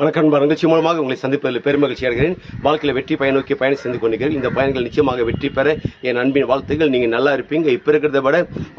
வணக்கம் நண்பா. நிகழ்ச்சி மூலமாக உங்களை சந்திப்பதில் பெருமகிழ்ச்சி அடைகிறேன். வாழ்க்கையில் வெற்றி பயன் நோக்கி பயணம் செஞ்சு கொண்டிருக்கிறேன். இந்த பயணங்கள் நிச்சயமாக வெற்றி பெற என் அன்பின் வாழ்த்துக்கள். நீங்கள் நல்லா இருப்பீங்க. இப்போ இருக்கிறத விட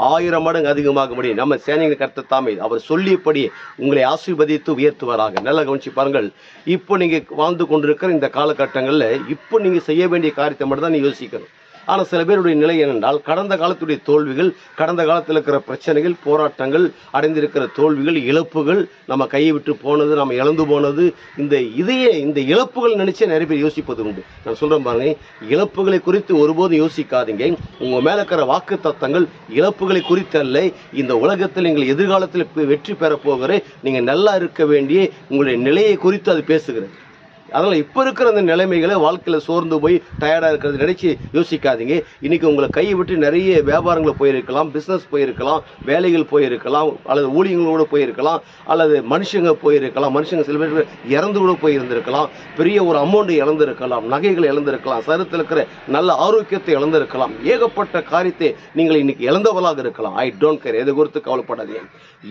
ஆயிரம் மடங்கு அதிகமாக முடியும். நம்ம சேனையின் கருத்து தாமே. அவர் சொல்லியபடி உங்களை ஆசீர்வதித்து உயர்த்துவாராக. நல்லா கவனிச்சு பாருங்கள். இப்போ நீங்கள் வாழ்ந்து கொண்டிருக்கிற இந்த காலகட்டங்களில் இப்போ நீங்கள் செய்ய வேண்டிய காரியத்தை மட்டும் தான் நீ யோசிக்கணும். ஆனால் சில பேருடைய நிலை என்னென்றால் கடந்த காலத்துடைய தோல்விகள் கடந்த காலத்தில் இருக்கிற பிரச்சனைகள் போராட்டங்கள் அடைந்திருக்கிற தோல்விகள் இழப்புகள் நம்ம கையை விட்டு போனது நம்ம இழந்து போனது இந்த இதையே இந்த இழப்புகள் நினைச்சு நிறைய பேர் யோசிப்பது உண்டு. நான் சொல்கிறேன் பாருங்க இழப்புகளை குறித்து ஒருபோதும் யோசிக்காதீங்க. உங்கள் மேலே இருக்கிற வாக்கு தத்தங்கள் இழப்புகளை குறித்தல்ல. இந்த உலகத்தில் நீங்கள் எதிர்காலத்தில் வெற்றி பெற போகிற நீங்கள் நல்லா இருக்க வேண்டிய உங்களுடைய நிலையை குறித்து அது பேசுகிறது. அதனால் இப்போ இருக்கிற அந்த நிலைமைகளை வாழ்க்கையில் சோர்ந்து போய் டயர்டாக இருக்கிறது நினச்சி யோசிக்காதீங்க. இன்றைக்கி உங்களை கையை விட்டு நிறைய வியாபாரங்கள் போயிருக்கலாம் பிஸ்னஸ் போயிருக்கலாம் வேலைகள் போயிருக்கலாம் அல்லது ஊழியங்களோட போயிருக்கலாம் அல்லது மனுஷங்க போயிருக்கலாம் மனுஷங்க சில பேர் இறந்து கூட போயிருந்திருக்கலாம். பெரிய ஒரு அமௌண்ட் இழந்திருக்கலாம் நகைகள் இழந்திருக்கலாம் சருத்தில் இருக்கிற நல்ல ஆரோக்கியத்தை இழந்திருக்கலாம். ஏகப்பட்ட காரியத்தை நீங்கள் இன்னைக்கு இழந்தவளாக இருக்கலாம். ஐ டோன்ட் கேர் எதை குறித்து கவலைப்படாதீங்க.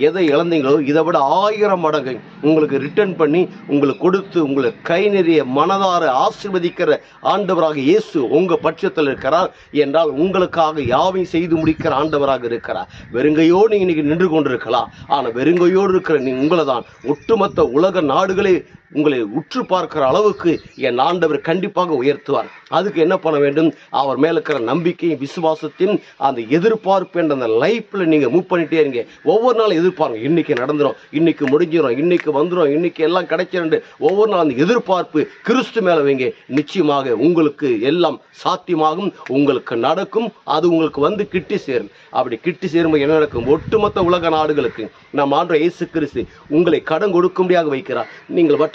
எதை இழந்தீங்களோ இதை விட ஆயிரம் மடங்கு உங்களுக்கு ரிட்டர்ன் பண்ணி உங்களுக்கு கொடுத்து உங்களை கை நிறைய மனதார ஆசிர்வதிக்கிற ஆண்டவராக இயேசு உங்க பட்சத்தில் இருக்கிறார் என்றால் உங்களுக்காக யாவையும் செய்து முடிக்கிற ஆண்டவராக இருக்கிறார். வெறுங்கையோடு நீங்க இன்னைக்கு நின்று கொண்டிருக்கலாம். ஆனா வெறுங்கையோடு இருக்கிற நீ உங்களை தான் ஒட்டுமொத்த உலக நாடுகளே உங்களை உற்று பார்க்கிற அளவுக்கு என் ஆண்டவர் கண்டிப்பாக உயர்த்துவார். அதுக்கு என்ன பண்ண வேண்டும்? அவர் மேல இருக்கிற நம்பிக்கையும் விசுவாசத்தையும் அந்த எதிர்பார்ப்பு என்ற அந்த லைஃப்பில் நீங்கள் மூவ் பண்ணிட்டே இருங்க. ஒவ்வொரு நாளும் எதிர்பாருங்க. இன்னைக்கு நடந்துடும் இன்னைக்கு முடிஞ்சிடும் இன்னைக்கு வந்துடும் இன்னைக்கு எல்லாம் கிடைச்சிருந்து ஒவ்வொரு நாள் அந்த எதிர்பார்ப்பு கிறிஸ்து மேலே வைங்க. நிச்சயமாக உங்களுக்கு எல்லாம் சாத்தியமாகும். உங்களுக்கு நடக்கும். அது உங்களுக்கு வந்து கிட்டி சேரும். அப்படி கிட்டி சேரும்போது என்ன நடக்கும்? ஒட்டுமொத்த உலக நாடுகளுக்கு நம் ஆண்டு இயேசு கிறிஸ்து உங்களை கடன் கொடுக்கும்படியாக வைக்கிறார். நீங்கள்